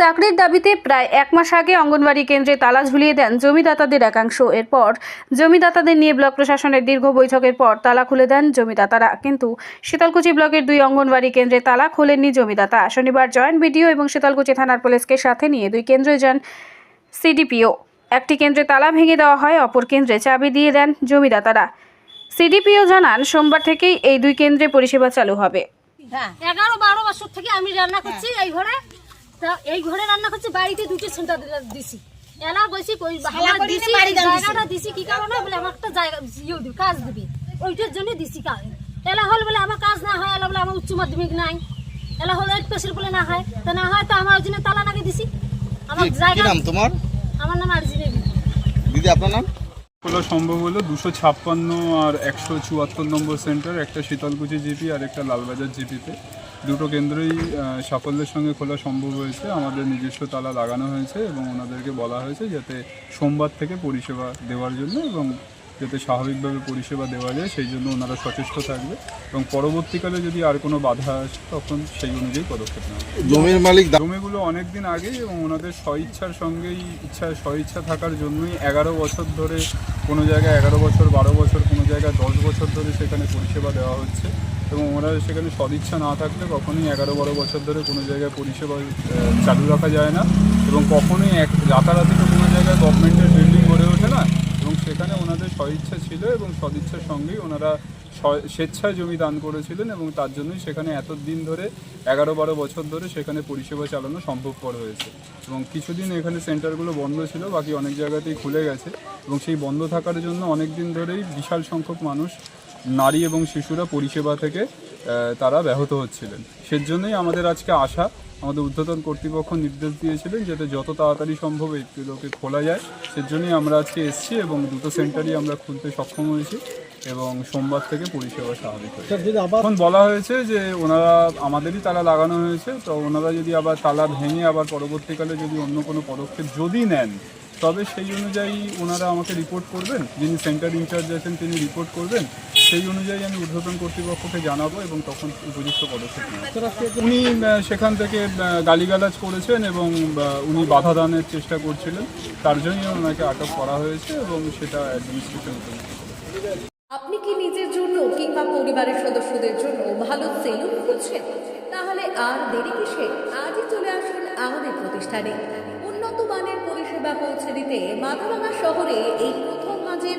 চাকরির দাবিতে প্রায় এক মাস আগে অঙ্গনওয়াড়ি কেন্দ্রে তালা ঝুলিয়ে দেন জমিদাতাদের একাংশ। এরপর জমিদাতাদের নিয়ে ব্লক প্রশাসনের দীর্ঘ বৈঠকের পর তালা খুলে দেন জমিদাতারা। কিন্তু শীতলকুচি ব্লকের দুই অঙ্গনবাড়ি কেন্দ্রে তালা খোলেননি জমিদাতা। শনিবার জয়েন্ট বিডিও এবং শীতলকুচি থানার পুলিশকে সাথে নিয়ে দুই কেন্দ্রে যান সিডিপিও। একটি কেন্দ্রে তালা ভেঙে দেওয়া হয়, অপর কেন্দ্রে চাবি দিয়ে দেন জমিদাতারা। সিডিপিও জানান সোমবার থেকেই এই দুই কেন্দ্রে পরিষেবা চালু হবে। হ্যাঁ এগারো বারো বছর থেকে আমি রান্না করছি এই ঘরে। তা এই ঘরে রান্না করছি বাড়িতে দুটো সেন্টার দিছি। এলা কই দিছি জায়গাটা দিছি কি কারণে? বলে আমার একটা জায়গা ইয়ে দিবি কাজ দিবি। ওইটার জন্য দিছি কাজ। এলা হল বলে আমার কাজ না হয় এলা বলে আমার উচ্চ মাধ্যমিক নাই। এলা হল এইট পাশের বলে না হয়। তা না হয় তো আমার ওই জন্য তালা নাকি দিছি। আমার জায়গা নাম তোমার? আমার নাম আরজিনে দিদি আপনার নাম? খোলা সম্ভব হলো দুশো ছাপ্পান্ন আর একশো চুয়াত্তর নম্বর সেন্টার, একটা শীতলকুচি জিপি আর একটা লালবাজার জিপিতে। দুটো কেন্দ্রই সাফল্যের সঙ্গে খোলা সম্ভব হয়েছে। আমাদের নিজস্ব তালা লাগানো হয়েছে এবং ওনাদেরকে বলা হয়েছে যাতে সোমবার থেকে পরিষেবা দেওয়ার জন্য এবং যাতে স্বাভাবিকভাবে পরিষেবা দেওয়া যায় সেই জন্য ওনারা সচেষ্ট থাকবে। এবং পরবর্তীকালে যদি আর কোনো বাধা আসে তখন সেই অনুযায়ী পদক্ষেপ নেওয়া জমির মালিক জমিগুলো অনেক দিন আগেই এবং ওনাদের স্বইচ্ছার সঙ্গেই ইচ্ছা স্বইচ্ছা থাকার জন্যই এগারো বছর ধরে কোনো জায়গায় এগারো বছর বারো বছর কোনো জায়গায় দশ বছর ধরে সেখানে পরিষেবা দেওয়া হচ্ছে। এবং ওনারা সেখানে সদিচ্ছা না থাকলে কখনোই এগারো বারো বছর ধরে কোনো জায়গায় পরিষেবা চালু রাখা যায় না। এবং কখনোই এক রাতারাতি কোনো জায়গায় গভর্নমেন্টের বিল্ডিং গড়ে ওঠে না এবং সেখানে স্বইচ্ছা ছিল এবং সদিচ্ছার সঙ্গেই ওনারা স্বেচ্ছায় জমি দান করেছিলেন এবং তার জন্যই সেখানে এত দিন ধরে, এগারো বারো বছর ধরে সেখানে পরিষেবা চালানো সম্ভবপর হয়েছে। এবং কিছুদিন এখানে সেন্টারগুলো বন্ধ ছিল, বাকি অনেক জায়গাতেই খুলে গেছে এবং সেই বন্ধ থাকার জন্য অনেক দিন ধরেই বিশাল সংখ্যক মানুষ, নারী এবং শিশুরা পরিষেবা থেকে তারা ব্যাহত হচ্ছিলেন। সেজন্যই আমাদের আজকে আশা আমাদের ঊর্ধ্বতন কর্তৃপক্ষ নির্দেশ দিয়েছিলেন যাতে যত তাড়াতাড়ি সম্ভব এইগুলোকে খোলা যায়। সেজন্যই আমরা আজকে এসেছি এবং দুটো সেন্টারই আমরা খুলতে সক্ষম হয়েছি এবং সোমবার থেকে পরিষেবা স্বাভাবিক হয়েছে। এখন বলা হয়েছে যে ওনারা আমাদেরই তালা লাগানো হয়েছে তো ওনারা যদি আবার তালা ভেঙে আবার পরবর্তীকালে যদি অন্য কোনো পদক্ষেপ যদি নেন তবে সেই অনুযায়ী ওনারা আমাকে রিপোর্ট করবেন। যিনি সেন্টার ইনচার্জ আছেন তিনি রিপোর্ট করবেন। সেই অনুযায়ী আমি ঊর্ধ্বতন কর্তৃপক্ষকে জানাব এবং তখন উপযুক্ত পদক্ষেপ উনি সেখান থেকে গালিগালাজ করেছেন এবং উনি বাধা দানের চেষ্টা করছিলেন। তার জন্যই ওনাকে আটক করা হয়েছে এবং সেটা অ্যাডমিনিস্ট্রেশন আপনি কি নিজের জন্য কিংবা পরিবারের সদস্যদের জন্য ভালো সেলুন খুঁজছেন? তাহলে আর দেরি কিসে? আজই চলে আসুন আমাদের প্রতিষ্ঠানে। উন্নত মানের পরিষেবা পৌঁছে দিতে মাথাভাঙা শহরে এই প্রথম মাঝের